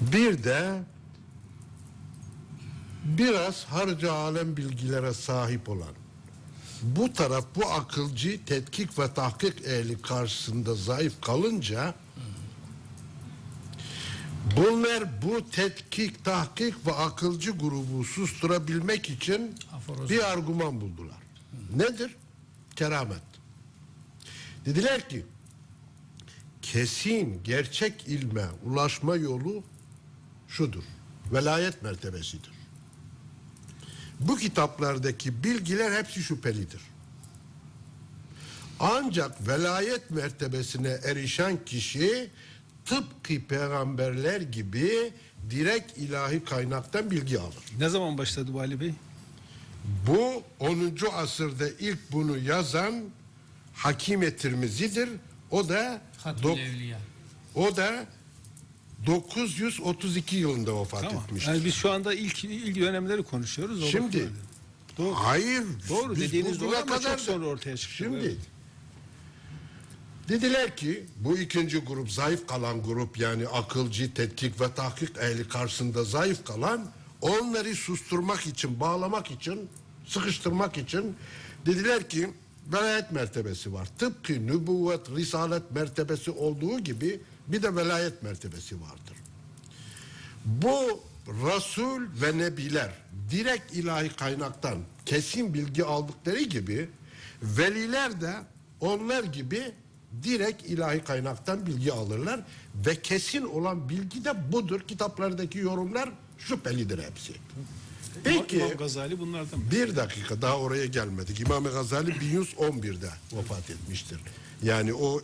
Bir de biraz harca alem bilgilere sahip olan bu taraf bu akılcı tetkik ve tahkik ehli karşısında zayıf kalınca bunlar bu tetkik, tahkik ve akılcı grubu susturabilmek için Aforoz. bir argüman buldular. Nedir? Keramet. Dediler ki kesin gerçek ilme ulaşma yolu şudur. Velayet mertebesidir. Bu kitaplardaki bilgiler hepsi şüphelidir. Ancak velayet mertebesine erişen kişi tıpkı peygamberler gibi direkt ilahi kaynaktan bilgi alır. Ne zaman başladı bu Ali Bey? Bu 10. asırda ilk bunu yazan Hakime Tirmizi'dir. O da Hatun Evliya. o da 932 yılında vefat Tamam. etmiştir. Yani biz şu anda ilk ilk dönemleri konuşuyoruz. O Şimdi. Doğru. hayır Doğru dediğiniz doğru ama çok kadar da- sonra ortaya çıktı. Şimdi Evet. dediler ki bu ikinci grup zayıf kalan grup yani akılcı tetkik ve tahkik ehli karşısında zayıf kalan onları susturmak için bağlamak için sıkıştırmak için dediler ki velayet mertebesi var. Tıpkı nübüvvet, risalet mertebesi olduğu gibi bir de velayet mertebesi vardır. Bu Resul ve Nebiler direkt ilahi kaynaktan kesin bilgi aldıkları gibi veliler de onlar gibi direkt ilahi kaynaktan bilgi alırlar ve kesin olan bilgi de budur. Kitaplardaki yorumlar şüphelidir hepsi. Peki İmam Gazali bunlardan mı? bir dakika daha oraya gelmedik. İmam Gazali 1111'de vefat etmiştir. Yani o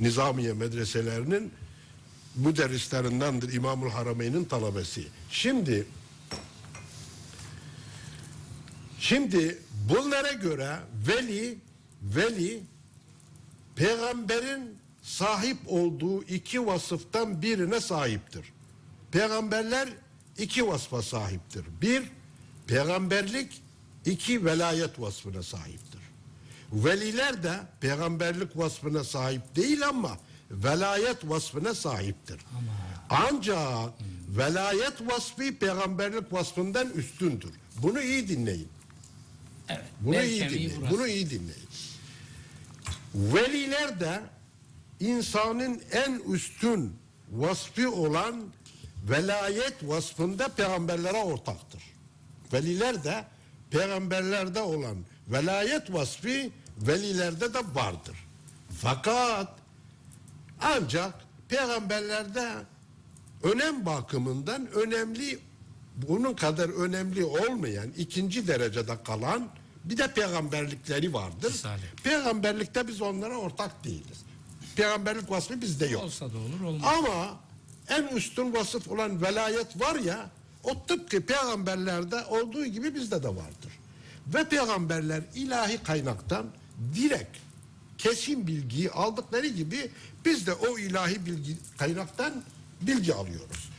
Nizamiye medreselerinin müderrislerindendir İmamül Harameyn'in talebesi. Şimdi şimdi bunlara göre veli veli peygamberin sahip olduğu iki vasıftan birine sahiptir. Peygamberler iki vasfa sahiptir. Bir, peygamberlik, iki velayet vasfına sahiptir. Veliler de peygamberlik vasfına sahip değil ama velayet vasfına sahiptir. Ancak velayet vasfı peygamberlik vasfından üstündür. Bunu iyi dinleyin. Evet. Bunu iyi dinleyin. burası. Bunu iyi dinleyin. Veliler de insanın en üstün vasfı olan velayet vasfında peygamberlere ortaktır. Veliler de peygamberlerde olan velayet vasfı velilerde de vardır. Fakat ancak peygamberlerde önem bakımından önemli bunun kadar önemli olmayan ikinci derecede kalan bir de peygamberlikleri vardır. Risale. Peygamberlikte biz onlara ortak değiliz. Peygamberlik vasfı bizde yok. Olsa da olur olmaz. Ama en üstün vasıf olan velayet var ya o tıpkı peygamberlerde olduğu gibi bizde de vardır. Ve peygamberler ilahi kaynaktan direkt kesin bilgiyi aldıkları gibi biz de o ilahi bilgi kaynaktan bilgi alıyoruz.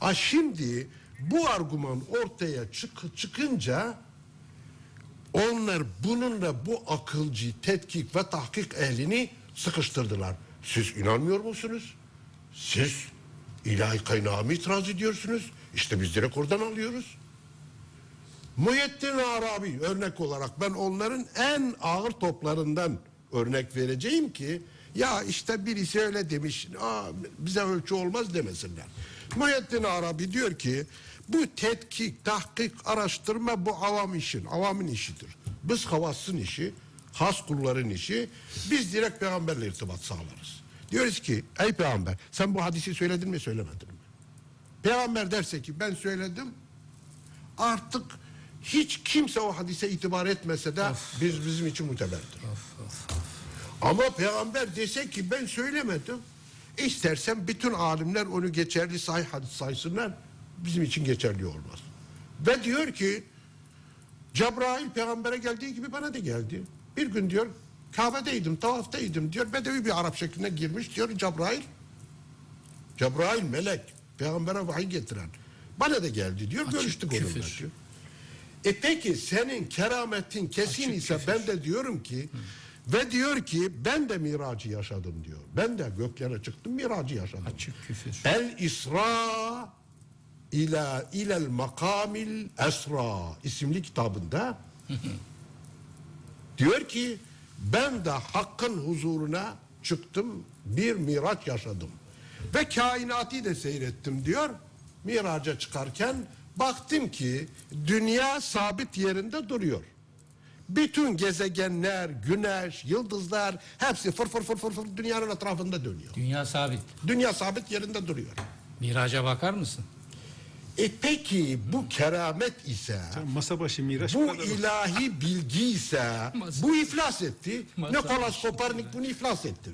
A şimdi bu argüman ortaya çık- çıkınca onlar bununla bu akılcı tetkik ve tahkik ehlini sıkıştırdılar. Siz inanmıyor musunuz? Siz ilahi kaynağa mı itiraz ediyorsunuz? İşte biz direkt oradan alıyoruz. Muhyiddin Arabi örnek olarak ben onların en ağır toplarından örnek vereceğim ki ya işte birisi öyle demiş Aa, bize ölçü olmaz demesinler. Muhyiddin Arabi diyor ki bu tetkik, tahkik, araştırma bu avam işin, avamın işidir. Biz havasın işi, has kulların işi, biz direkt peygamberle irtibat sağlarız. Diyoruz ki ey peygamber sen bu hadisi söyledin mi söylemedin mi? Peygamber derse ki ben söyledim artık hiç kimse o hadise itibar etmese de biz bizim için muteberdir. Ama peygamber dese ki ben söylemedim. İstersen bütün alimler onu geçerli sahih hadis saysınlar. Bizim için geçerli olmaz. Ve diyor ki Cebrail peygambere geldiği gibi bana da geldi. Bir gün diyor Kabe'deydim, tavaftaydım diyor. Bedevi bir Arap şekline girmiş diyor Cebrail. Cebrail melek, peygambere vahiy getiren. Bana da geldi diyor. Açık görüştük küfür. onunla diyor. E peki senin kerametin kesin Açık ise küfür. ben de diyorum ki ve diyor ki ben de miracı yaşadım diyor. Ben de göklere çıktım miracı yaşadım. Açık küfür. El İsra ila ilel makamil esra isimli kitabında diyor ki ben de hakkın huzuruna çıktım bir miraç yaşadım ve kainatı da seyrettim diyor miraca çıkarken baktım ki dünya sabit yerinde duruyor bütün gezegenler, güneş, yıldızlar hepsi fır fır fır fır fır dünyanın etrafında dönüyor. Dünya sabit. Dünya sabit yerinde duruyor. Miraca bakar mısın? E peki bu keramet ise, Masa başı miraç bu bu kadar. ilahi bilgi ise bu iflas etti. Masa- Nikolas Kopernik bunu iflas etti.